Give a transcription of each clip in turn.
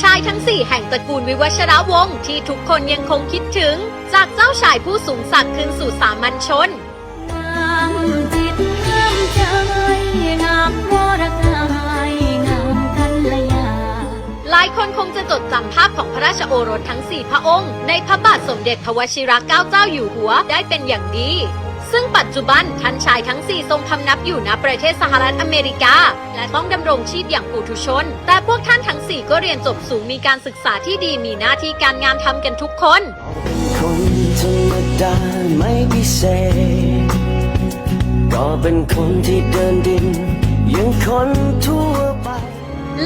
ชายทั้งสี่แห่งตระกูลวิวัชรวงศ์ที่ทุกคนยังคงคิดถึง จากเจ้าชายผู้สูงศักดิ์คืนสู่สามัญชนงามจิตงามใจงามวรกายงามกัลยาหลายคนคงจะจดจำภาพของพระราชโอรสทั้ง4พระองค์ ในพระบาทสมเด็จพระวชิรเกล้าเจ้าอยู่หัวได้เป็นอย่างดี ซึ่งปัจจุบันท่านชายทั้ง 4 ทรงพำนับอยู่ณประเทศสหรัฐอเมริกา และต้องดำรงชีพอย่างปุถุชน แต่พวกท่านทั้ง 4 ก็เรียนจบสูงมีการศึกษาที่ดีมีหน้าที่การงานทำกันทุกคนคนธรรมดาไม่พิเศษก็เป็นคนที่เดินดินยังคนทั่ว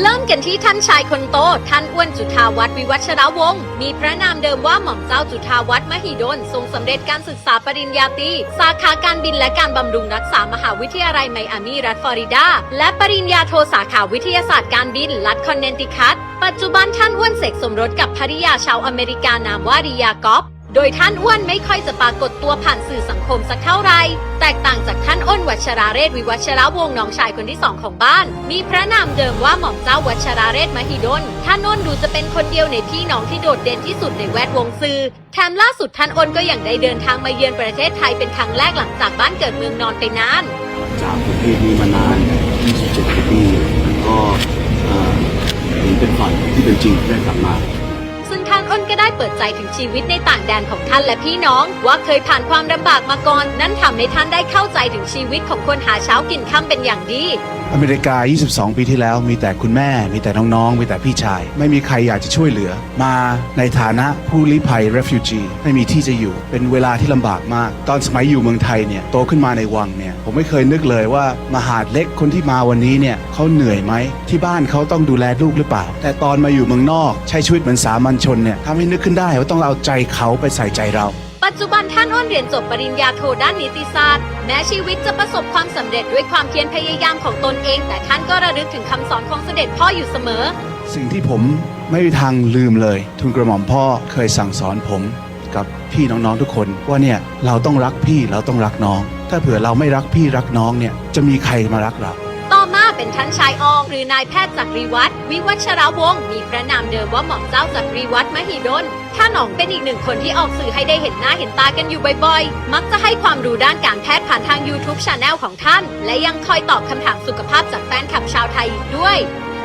เริ่มกันที่ท่านชายคนโต ท่านอ้วนจุฑาวัฒน์วิวัชรวงศ์ มีพระนามเดิมว่าหม่อมเจ้าจุฑาวัฒน์มหิดล ทรงสำเร็จการศึกษาปริญญาตรี สาขาการบินและการบำรุงรักษามหาวิทยาลัยไมอามีรัฐฟลอริดา และปริญญาโทสาขาวิทยาศาสตร์การบิน รัฐคอนเนติคัต ปัจจุบันท่านอ้วนเสกสมรสกับภริยาชาวอเมริกานามว่าริยากอฟ โดยท่านอ้วนไม่ค่อยจะปรากฏตัวผ่านสื่อสังคมสักเท่าไหร่ แตกต่างจากท่านอ้นวัชราเรศวิวัชรวงศ์น้องชายคนที่สองของบ้าน มีพระนามเดิมว่าหม่อมเจ้าวัชราเรศมหิดล ท่านอ้นดูจะเป็นคนเดียวในพี่น้องที่โดดเด่นที่สุดในแวดวงสื่อ แถมล่าสุดท่านอ้นก็ยังได้เดินทางมาเยือนประเทศไทยเป็นครั้งแรกหลังจากบ้านเกิดเมืองนอนไปนานจากประเทศนี้มานาน 27 ปี ก็เอ่อเห็นเป็นฝันที่เป็นจริงได้กลับมา นก็ได้เปิดใจถึงชีวิตในต่างแดนของท่านและพี่น้อง ว่าเคยผ่านความลำบากมาก่อน นั่นทำให้ท่านได้เข้าใจถึงชีวิตของคนหาเช้ากินค่ำเป็นอย่างดี อเมริกา 22 ปีที่แล้ว มีแต่คุณแม่ มีแต่น้องๆ มีแต่พี่ชาย ไม่มีใครอยากจะช่วยเหลือ มาในฐานะผู้ลี้ภัย refugee ไม่มีที่จะอยู่ เป็นเวลาที่ลำบากมาก ตอนสมัยอยู่เมืองไทยเนี่ย โตขึ้นมาในวังเนี่ย ผมไม่เคยนึกเลยว่ามหาดเล็กคนที่มาวันนี้เนี่ยเขาเหนื่อยไหม ที่บ้านเขาต้องดูแลลูกหรือเปล่า แต่ตอนมาอยู่เมืองนอก ใช้ชีวิตเหมือนสามัญชนเนี่ยทำให้นึกขึ้นได้ว่าต้องเอาใจเขาไปใส่ใจเรา ปัจจุบันท่านอ้นเรียนจบปริญญาโทด้านนิติศาสตร์ แม้ชีวิตจะประสบความสำเร็จด้วยความเพียรพยายามของตนเอง แต่ท่านก็ระลึกถึงคำสอนของเสด็จพ่ออยู่เสมอ สิ่งที่ผมไม่มีทางลืมเลย ทุนกระหม่อมพ่อเคยสั่งสอนผมกับพี่น้องๆทุกคน ว่าเนี่ยเราต้องรักพี่เราต้องรักน้อง ถ้าเผื่อเราไม่รักพี่รักน้องเนี่ยจะมีใครมารักเราต่อมา เป็นท่านชายอองหรือนายแพทย์จักรีวัฒน์วิวัชรวงศ์มีพระนามเดิมว่าหม่อมเจ้าจักรีวัฒน์มหิดลท่านอ๋องเป็นอีกหนึ่งคนที่ออกสื่อให้ได้เห็นหน้าเห็นตากันอยู่บ่อยๆ มักจะให้ความรู้ด้านการแพทย์ผ่านทาง YouTube c h anel ของท่าน และยังคอยตอบคำถามสุขภาพจากแฟนคลับชาวไทยอีกด้วย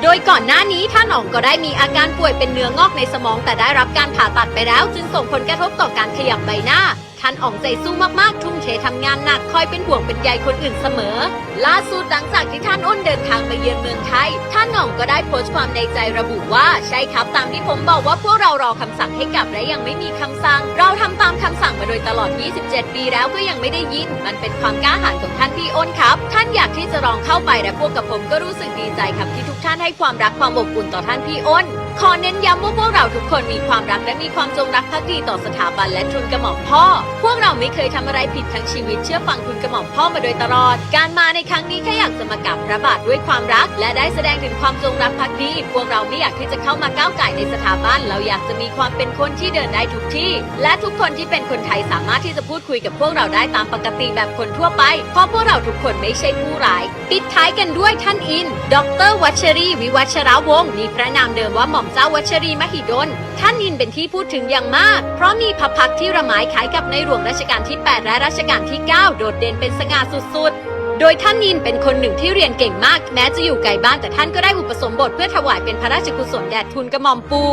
โดยก่อนหน้านี้ท่านอ๋องก็ได้มีอาการป่วยเป็นเนื้องอกในสมองแต่ได้รับการผ่าตัดไปแล้ว จึงส่งผลกระทบต่อการขยับใบหน้า ท่านอองใจสู้มากๆ ทุ่มเททำงานหนักคอยเป็นห่วงเป็นใยคนอื่นเสมอ ล่าสุดหลังจากที่ท่านอ้นเดินทางมาเยือนเมืองไทย ท่านอองก็ได้โพสต์ความในใจระบุว่า ใช่ครับตามที่ผมบอกว่าพวกเรารอคำสั่งให้กลับและยังไม่มีคำสั่ง เราทำตามคำสั่งมาโดยตลอด 27 ปีแล้วก็ยังไม่ได้ยิน มันเป็นความกล้าหาญของท่านพี่อ้นครับ ท่านอยากที่จะลองเข้าไปและพวกกับผมก็รู้สึกดีใจครับที่ทุกท่านให้ความรักความอบอุ่นต่อท่านพี่อ้น ขอเน้นย้ำว่าพวกเราทุกคนมีความรักและมีความจงรักภักดีต่อสถาบันและทุนกระหม่อมพ่อ พวกเราไม่เคยทำอะไรผิดทั้งชีวิตเชื่อฟังทุนกระหม่อมพ่อมาโดยตลอด การมาในครั้งนี้แค่อยากจะมากราบพระบาทด้วยความรัก และได้แสดงถึงความจงรักภักดี พวกเราไม่อยากที่จะเข้ามาก้าวไก่ในสถาบัน เราอยากจะมีความเป็นคนที่เดินได้ทุกที่ และทุกคนที่เป็นคนไทยสามารถที่จะพูดคุยกับพวกเราได้ตามปกติแบบคนทั่วไป เพราะพวกเราทุกคนไม่ใช่ผู้ร้าย ปิดท้ายกันด้วยท่านอิน ดร วัชรี วิวัชรวงศ์มีพระนามเดิมว่าหมอมเจ้าวัชรีมหิดล ท่านอินเป็นที่พูดถึงอย่างมาก เพราะมีพระพักที่ระหมายคล้ายกับในหลวงรัชกาลที่ 8 และรัชกาลที่ 9 โดดเด่นเป็นสง่าสุดๆโดยท่านอินเป็นคนหนึ่งที่เรียนเก่งมาก แม้จะอยู่ไกลบ้านแต่ท่านก็ได้อุปสมบทเพื่อถวายเป็นพระราชกุศลแด่ทุนกระหม่อมปู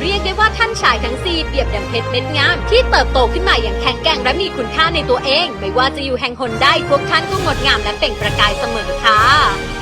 เรียกได้ว่าท่านชายทั้งสี่เปรียบดังเพชรเม็ดงาม ที่เติบโตขึ้นมาอย่างแข็งแกร่งและมีคุณค่าในตัวเอง ไม่ว่าจะอยู่แห่งหนใดพวกท่านก็งดงามและเปล่งประกายเสมอค่ะ